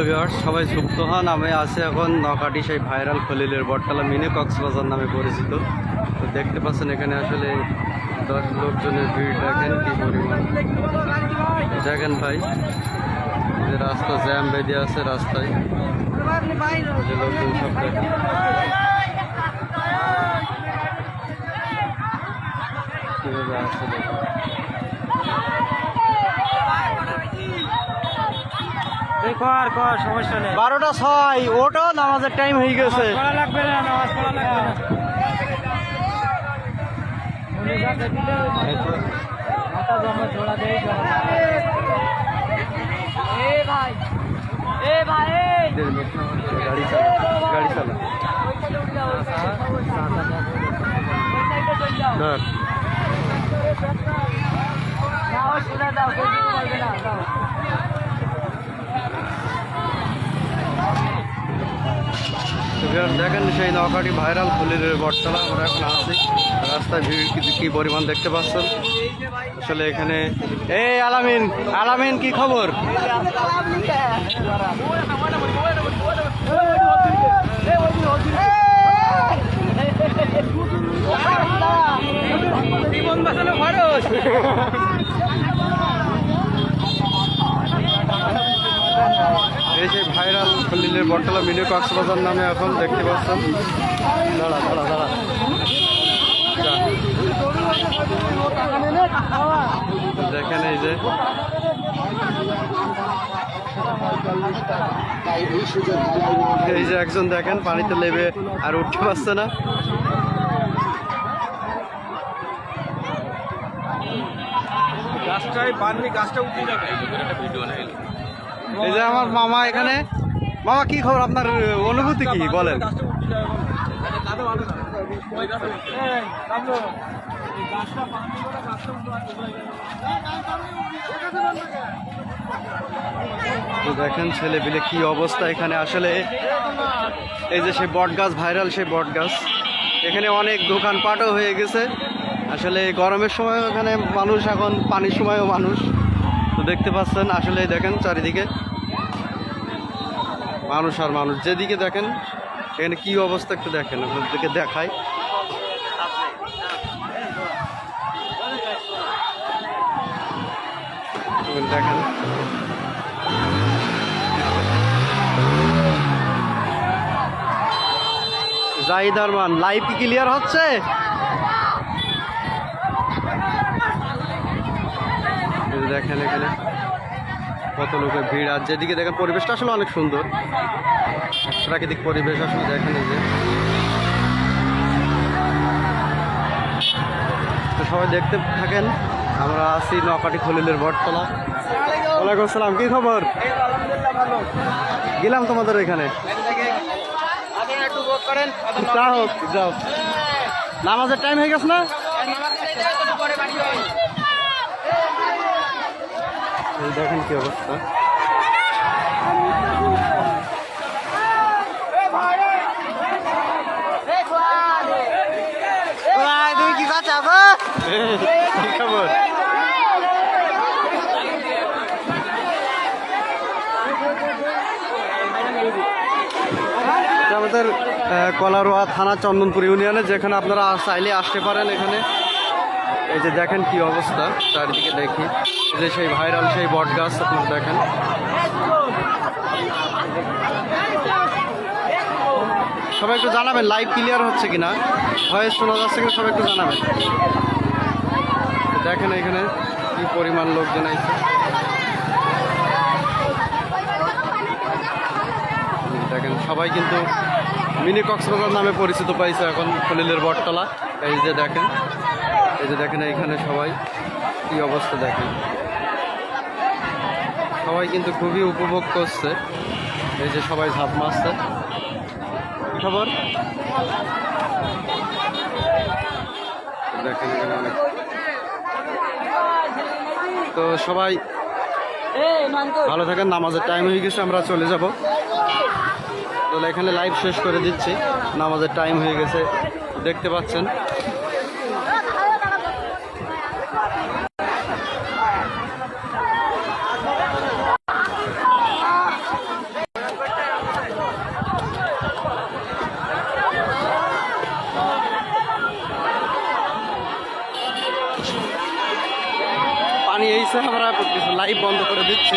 Hello viewers সবাই সুপ্ত হন। আমি আছি এখন নকাটি সেই ভাইরাল খলিলের বটতলা মিনি কক্সবাজার নামে পরিচিত। তো দেখতে পাচ্ছেন এখানে আসলে দশ লোকজনের ভিড়। দেখেন কি পরিমাণ। দেখেন ভাই যে রাস্তা জ্যাম বেঁধে আছে রাস্তায়। লোকজন সব দেখেন। কীভাবে আসছে দেখেন। সমস্যা নেই। বারোটা ছয় ওটো নামাজের টাইম হয়ে গেছে। পড়া লাগবে না নামাজ পড়া লাগবে না। মাথা জমা দেই জোড়া এ ভাই। এ ভাই গাড়ি চালা গাড়ি চালা ধর তো ভিউয়ার্স দেখেন সেই নৌকাটি ভাইরাল ফুলের বটতলা আমরা এখন আছি রাস্তায় ভিড় কি- কি পরিমাণ দেখতে পাচ্ছেন আসলে এখানে এই আলামিন আলামিন কি খবর এই যে ভাইরাল ফুলিলের বটতলা মিনি কক্সবাজার নামে এখন দেখতে পাচ্ছেন। দাঁড়া দাঁড়া দাঁড়া। দেখেন এই যে। এই যে একজন দেখেন, পানিতে লেবে আর উঠতে পারছে না। গাছটাই পাননি, গাছটা উঠিয়ে যাবে। এই যে আমার মামা এখানে। মামা, কি খবর? আপনার অনুভূতি কি? বলেন। দেখেন ছেলে বিলে কি অবস্থা এখানে। আসলে এই যে সেই বট গাছ ভাইরাল সেই বট গাছ এখানে অনেক দোকানপাটও হয়ে গেছে। আসলে গরমের সময় এখানে মানুষ, এখন পানির সময়ও মানুষ। তো দেখতে পাচ্ছেন আসলে দেখেন চারিদিকে। মানুষ আর মানুষ। যেদিকে দেখেন, এখানে কি অবস্থা একটু দেখেন, আপনাদেরকে দেখায় দেখেন। জাহিদার মান লাইভ কি ক্লিয়ার হচ্ছে? দেখেন এখানে কত লোকের ভিড়। আর যেদিকে দেখেন পরিবেশটা আসলে অনেক সুন্দর। প্রাকৃতিক পরিবেশ আসলে দেখেন যে। তো সবাই দেখতে থাকেন। আমরা আছি নকাটি খলিলের বটতলা। ওয়ালাইকুম আসসালাম, কি খবর? গেলাম তোমাদের এখানে যা হোক যাও নামাজের টাইম হয়ে গেছে না এই দেখেন কি অবস্থা। তুমি কি কাজ খবর আমাদের কলারোয়া থানা চন্দনপুর ইউনিয়নে যেখানে আপনারা চাইলে আসতে পারেন এখানে। এই যে দেখেন কি অবস্থা, চারিদিকে দেখি। যে সেই ভাইরাল সেই বট গাছ, আপনারা দেখেন। সবাই একটু জানাবেন লাইভ ক্লিয়ার হচ্ছে কিনা? ভয়েস শোনা যাচ্ছে কিনা, সবাই একটু জানাবেন। দেখেন এখানে কি পরিমাণ লোকজন আইছে। দেখেন, সবাই কিন্তু মিনি কক্সবাজার নামে পরিচিত পাইছে এখন খলিলের বটতলা। এই যে দেখেন এই যে দেখেন এইখানে সবাই কি অবস্থা দেখেন। সবাই কিন্তু খুবই উপভোগ করছে। এই যে সবাই ঝাঁপ মারছে। খবর? দেখেন এখানে অনেক। তো সবাই ভালো থাকেন, নামাজের টাইম হয়ে গেছে, আমরা চলে যাব। তাহলে এখানে লাইভ শেষ করে দিচ্ছি। নামাজের টাইম হয়ে গেছে। দেখতে পাচ্ছেন। পানি এইসে আমরা লাইভ বন্ধ করে দিচ্ছি।